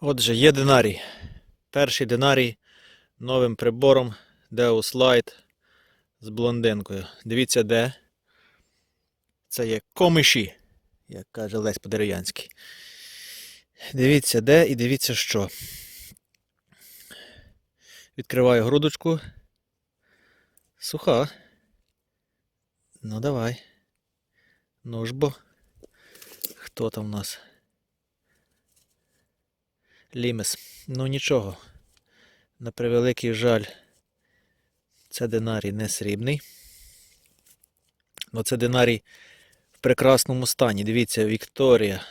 Отже, є динарій. Перший динарій новим прибором Deus Light з блондинкою. Дивіться, де. Це є комиші, як каже Лесь Подерев'янський. Дивіться, де і дивіться що. Відкриваю грудочку. Суха. Ну давай. Ну ж бо. Хто там у нас? Лімес. Ну нічого. На превеликий жаль, це динарій не срібний. Ну це динарій в прекрасному стані. Дивіться, Вікторія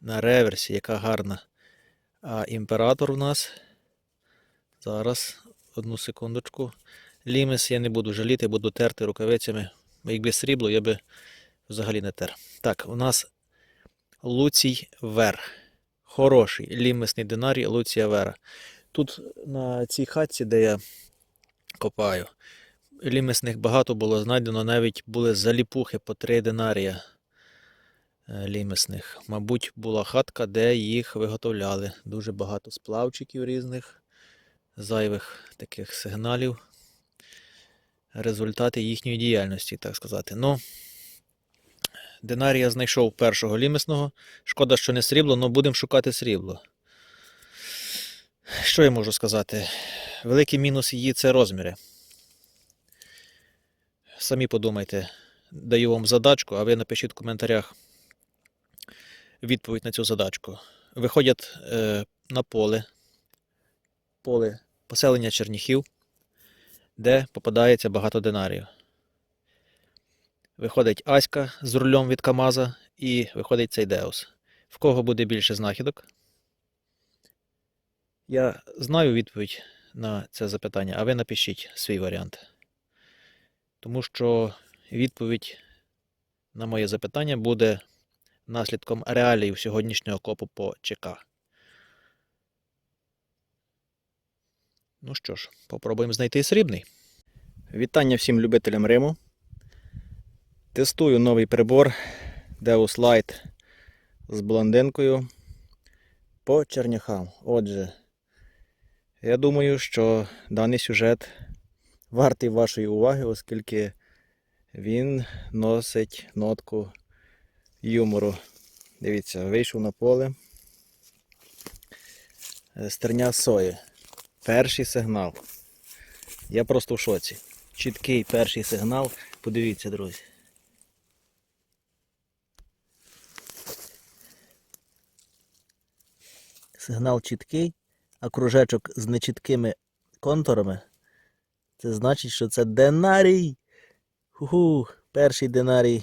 на реверсі, яка гарна. А імператор у нас. Зараз, одну секундочку. Лімес я не буду жаліти, буду терти рукавицями. Якби срібло, я би взагалі не тер. Так, у нас Луцій Вер. Хороший лімесний динарій Луція Вера. Тут на цій хатці, де я копаю, лімесних багато було знайдено, навіть були заліпухи по три динарія е, лімесних. Мабуть, була хатка, де їх виготовляли. Дуже багато сплавчиків різних, зайвих таких сигналів. Результати їхньої діяльності, так сказати. Ну, динарія знайшов першого лімесного. Шкода, що не срібло, але будемо шукати срібло. Що я можу сказати? Великий мінус її це розміри. Самі подумайте, даю вам задачку, а ви напишіть в коментарях відповідь на цю задачку. Виходять е, на поле, поле поселення Черніхів, де попадається багато динарів. Виходить Аська з рулем від Камаза і виходить цей Деус. В кого буде більше знахідок? Я знаю відповідь на це запитання, а ви напишіть свій варіант. Тому що відповідь на моє запитання буде наслідком реалій сьогоднішнього копу по ЧК. Ну що ж, попробуємо знайти срібний. Вітання всім любителям Риму. Тестую новий прибор Deus Light з блондинкою по черняхам. Отже, я думаю, що даний сюжет вартий вашої уваги, оскільки він носить нотку юмору. Дивіться, вийшов на поле. Е, Стерня сої. Перший сигнал. Я просто в шоці. Чіткий перший сигнал. Подивіться, друзі. Сигнал чіткий, а кружечок з нечіткими контурами. Це значить, що це динарій. Ху-ху, перший динарій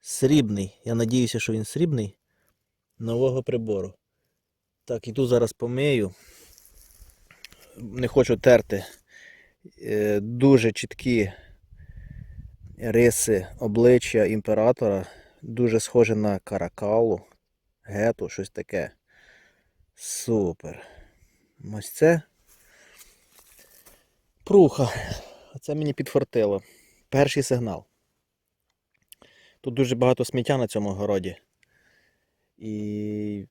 срібний. Я надіюся, що він срібний. Нового прибору. Так, іду зараз помию. Не хочу терти. Е, Дуже чіткі риси обличчя імператора. Дуже схоже на каракалу, гету, щось таке. Супер. Ось це. Пруха. Це мені підфартило. Перший сигнал. Тут дуже багато сміття на цьому городі. І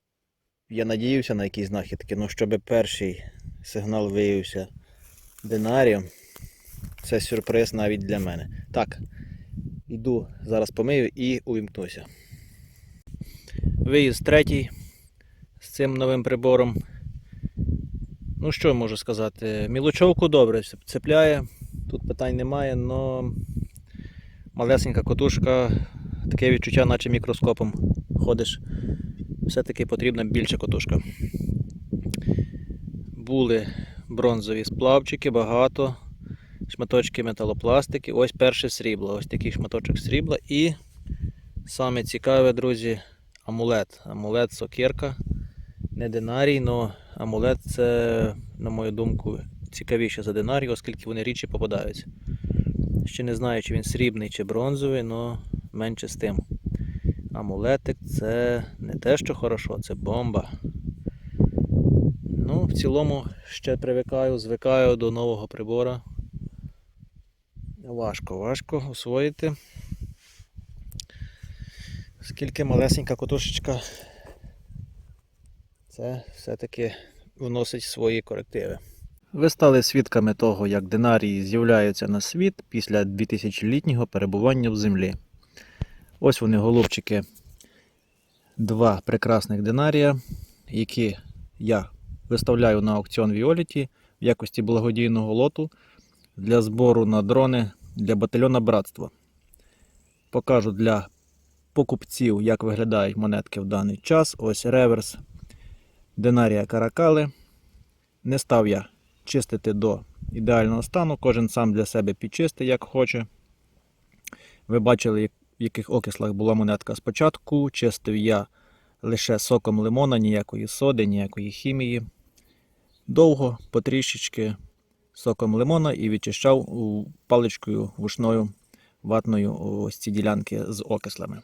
я надіявся на якісь знахідки, але щоб перший сигнал виявився динарієм, це сюрприз навіть для мене. Так, йду зараз помию і увімкнуся. Виїзд третій з цим новим прибором. Ну, що можу сказати? Мілочовку добре цепляє, тут питань немає, але малесенька котушка, таке відчуття, наче мікроскопом ходиш. Все-таки потрібна більша котушка. Були бронзові сплавчики, багато, шматочки металопластики. Ось перше срібло, ось такий шматочок срібла. І саме цікаве, друзі, амулет. Амулет сокирка. Не динарій, але амулет це, на мою думку, цікавіше за динарій, оскільки вони рідше попадаються. Ще не знаю, чи він срібний чи бронзовий, але менше з тим. Амулетик це не те, що хорошо, це бомба. Ну, в цілому ще привикаю, звикаю до нового прибора. Важко, важко освоїти. Оскільки малесенька котушечка це все-таки вносить свої корективи. Ви стали свідками того, як динарії з'являються на світ після 2000-літнього перебування в землі. Ось вони, голубчики, два прекрасних динарія, які я виставляю на аукціон Віоліті в якості благодійного лоту для збору на дрони для батальйона Братство. Покажу для покупців, як виглядають монетки в даний час. Ось реверс Динарія Каракали. Не став я чистити до ідеального стану, кожен сам для себе підчисти, як хоче. Ви бачили, в яких окислах була монетка спочатку. Чистив я лише соком лимона, ніякої соди, ніякої хімії. Довго, потрішечки соком лимона і відчищав паличкою вушною ватною ось ці ділянки з окислами.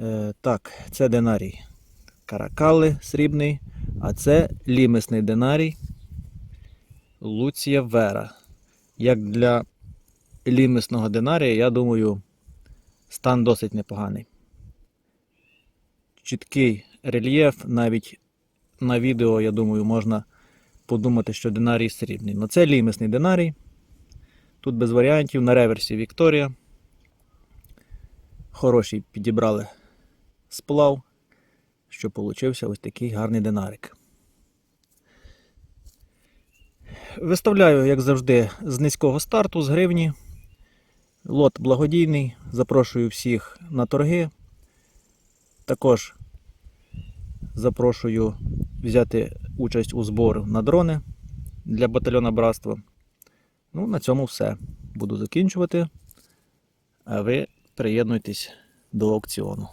Е, так, це динарій каракали срібний, а це лімисний динарій Луція Вера. Як для лімисного динарія, я думаю, стан досить непоганий. Чіткий рельєф, навіть на відео, я думаю, можна подумати, що динарій срібний. Ну це лімисний динарій. Тут без варіантів на реверсі Вікторія. Хороший підібрали сплав, що получився ось такий гарний динарик. Виставляю, як завжди, з низького старту, з гривні. Лот благодійний. Запрошую всіх на торги. Також запрошую взяти участь у збору на дрони для батальйона братства. Ну, на цьому все. Буду закінчувати. А ви приєднуйтесь до аукціону.